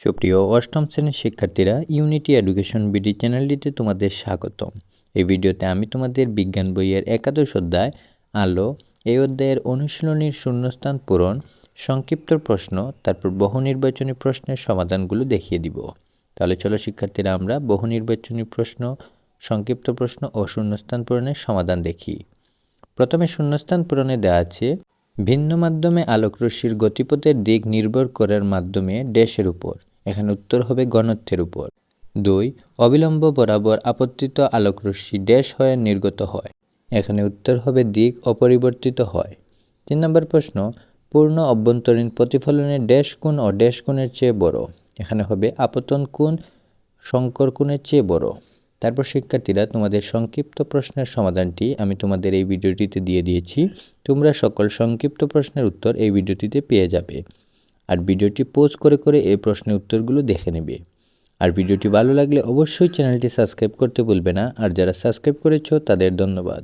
সুপ্রিয় অষ্টম শ্রেণির শিক্ষার্থীরা ইউনিটি এডুকেশন বিডি চ্যানেলটিতে তোমাদের স্বাগতম। এই ভিডিওতে আমি তোমাদের বিজ্ঞান বইয়ের একাদশ অধ্যায়, আলো, এই অধ্যায়ের অনুশীলনীর শূন্যস্থান পূরণ, সংক্ষিপ্ত প্রশ্ন, তারপর বহু নির্বাচনী প্রশ্নের সমাধানগুলো দেখিয়ে দিব। তাহলে চলো শিক্ষার্থীরা, আমরা বহু নির্বাচনী প্রশ্ন, সংক্ষিপ্ত প্রশ্ন ও শূন্যস্থান পূরণের সমাধান দেখি। প্রথমে শূন্যস্থান পূরণে দেওয়া আছে, ভিন্ন মাধ্যমে আলোকরশ্মির গতিপথের দিক নির্ভর করার মাধ্যমে ড্যাশের উপর। এখানে উত্তর হবে ঘনত্বের উপর। দুই, অবিলম্ব বরাবর আপত্তিত আলোকরশ্মি ড্যাশ হয়ে নির্গত হয়। এখানে উত্তর হবে দিক অপরিবর্তিত হয়। তিন নম্বর প্রশ্ন, পূর্ণ অভ্যন্তরীণ প্রতিফলনের ড্যাশ কোণ ও ড্যাশ কোণের চেয়ে বড়। এখানে হবে আপতন কোণ শঙ্কর কোণের চেয়ে বড়। তারপর শিক্ষার্থীরা, তোমাদের সংক্ষিপ্ত প্রশ্নের সমাধানটি আমি তোমাদের এই ভিডিওটিতে দিয়ে দিয়েছি। তোমরা সকল সংক্ষিপ্ত প্রশ্নের উত্তর এই ভিডিওটিতে পেয়ে যাবে। আর ভিডিওটি পোজ করে করে এই প্রশ্নের উত্তরগুলো দেখে নেবে। আর ভিডিওটি ভালো লাগলে অবশ্যই চ্যানেলটি সাবস্ক্রাইব করতে ভুলবে না। আর যারা সাবস্ক্রাইব করেছ তাদের ধন্যবাদ।